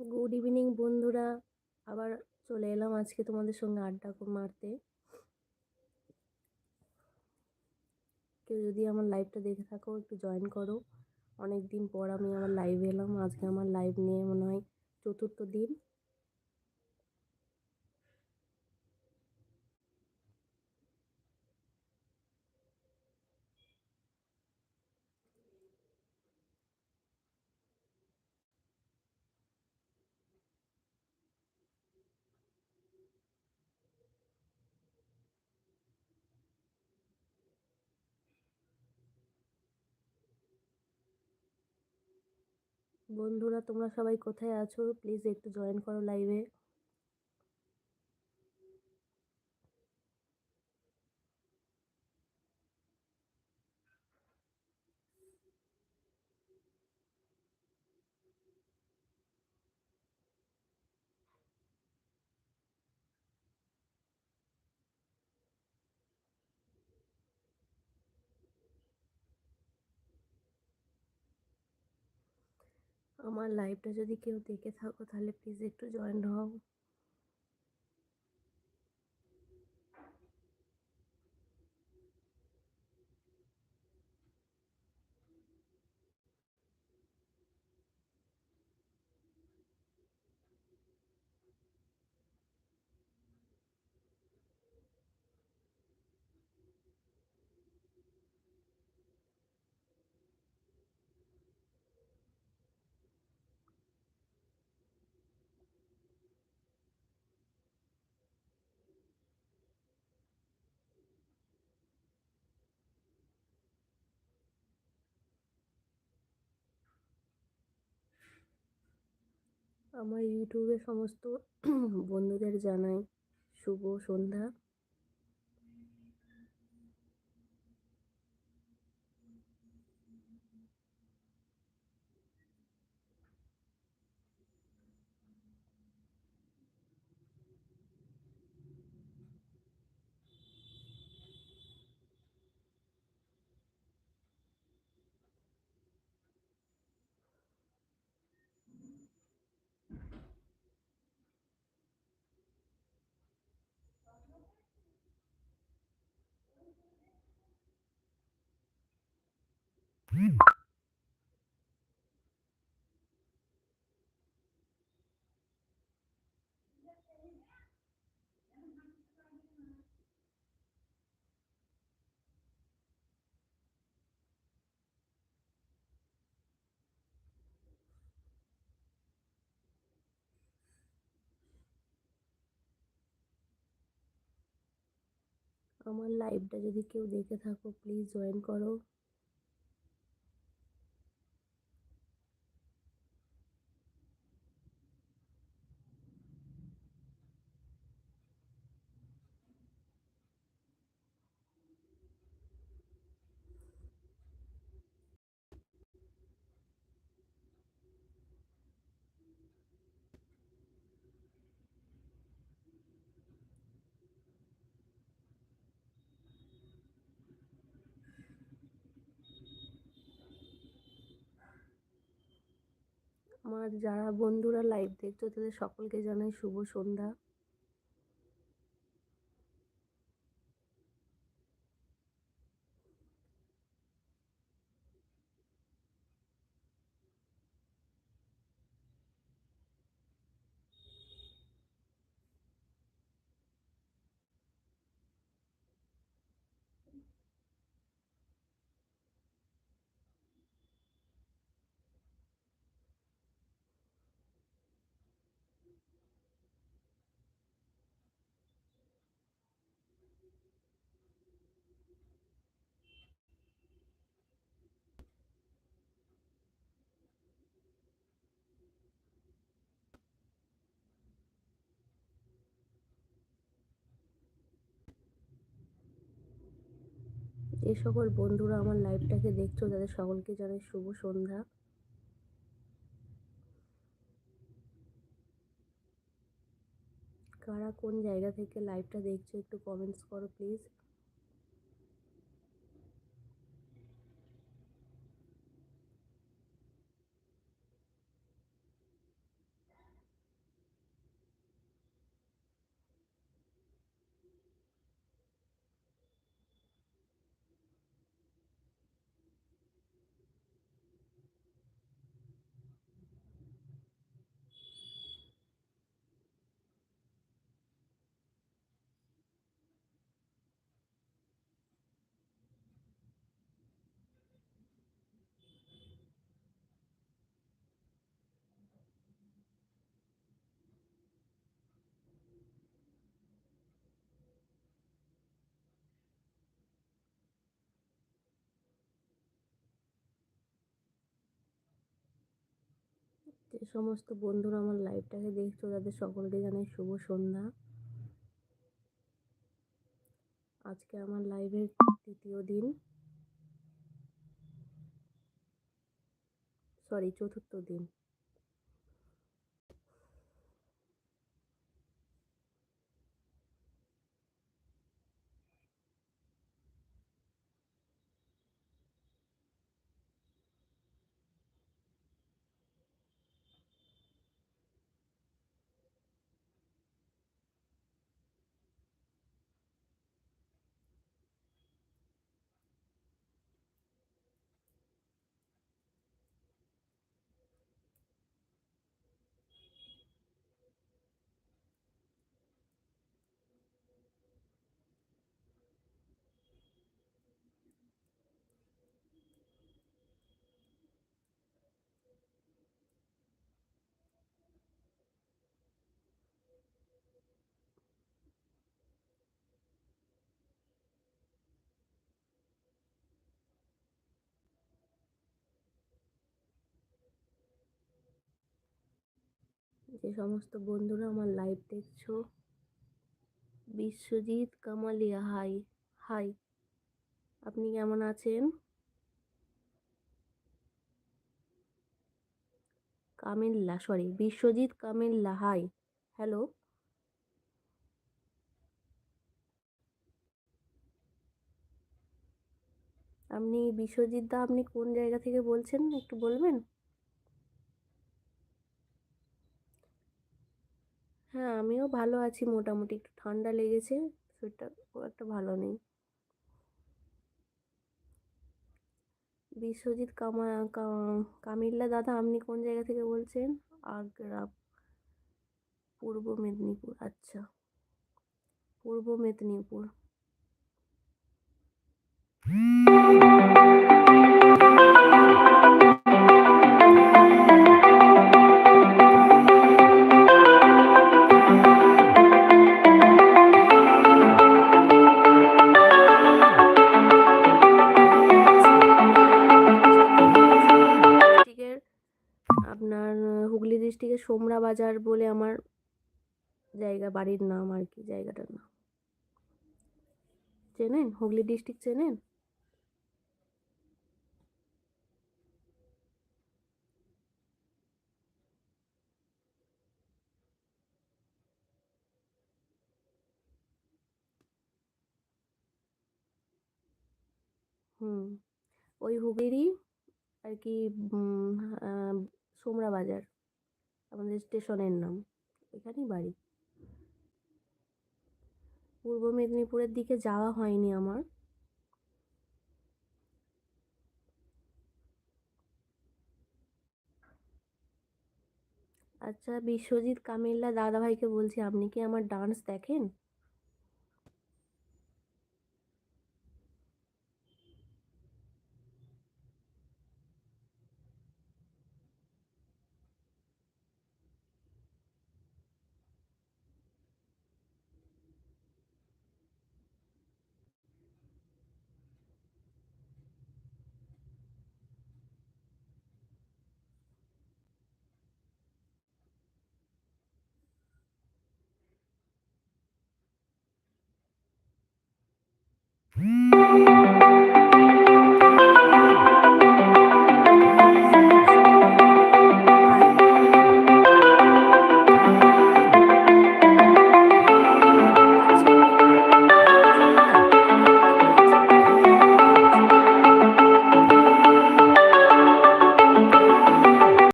Good evening বন্ধুরা। আবার চলে এলাম আজকে তোমাদের সঙ্গে আড্ডা মারতে। কেউ যদি আমার লাইভটা দেখে থাকো, একটু জয়েন করো। অনেক দিন পর আমি আমার লাইভ এলাম। আজকে আমার লাইভ নিয়ে মনে হয় চতুর্থ দিন। বন্ধুরা তোমরা সবাই কোথায় আছো? প্লিজ একটু জয়েন করো লাইভে আমার লাইভটা যদি কেউ দেখে থাকো তাহলে প্লিজ একটু জয়েন হও। আমার ইউটিউবে সমস্ত বন্ধুদের জানাই শুভ সন্ধ্যা। আমার লাইভটা যদি কেউ দেখে থাকো প্লিজ জয়েন করো। আমার যারা বন্ধুরা লাইভ দেখছ তাদের সকলকে জানাই শুভ সন্ধ্যা। যে সকল বন্ধুরা আমার লাইভটাকে দেখছ, তাদের সকলকে জানাই শুভ সন্ধ্যা। কারা কোন জায়গা থেকে লাইভটা দেখছ একটু কমেন্টস করো প্লিজ যে সমস্ত বন্ধুরা আমার লাইভটাকে দেখছ, তাদের সকলকে জানাই শুভ সন্ধ্যা। আজকে আমার লাইভের তৃতীয় দিন। সরি চতুর্থ দিন। যে সমস্ত বন্ধুরা আমার লাইভ দেখছ। বিশ্বজিৎ, কামালিয়া হাই হাই আপনি কেমন আছেন? Kamilla sorry Biswajit, Kamilla hi hello আপনি, বিশ্বজিৎ দা, আপনি কোন জায়গা থেকে বলছেন? একটু বলবেন? হ্যাঁ আমিও ভালো আছি মোটামুটি। একটু ঠান্ডা লেগেছে, শরীরটা খুব একটা ভালো নেই। বিশ্বজিৎ কামা কামিল্লা দাদা, আপনি কোন জায়গা থেকে বলছেন? আগ্রা, পূর্ব মেদিনীপুর আচ্ছা। পূর্ব মেদিনীপুর। সোমরা বাজার বলে আমার জায়গা, বাড়ির নাম আর কি, জায়গাটার নাম। চেনেন? হুগলি ডিস্ট্রিক্ট চেনেন? হুম, ওই হুগলিরই আর কি সোমরা বাজার। আমাদের স্টেশনের নাম। এখানেই বাড়ি। পূর্ব মেদিনীপুরের দিকে যাওয়া হয়নি আমার। আচ্ছা বিশ্বজিৎ কামিল্লা দাদাভাইকে বলছি, আপনি কি আমার ডান্স দেখেন?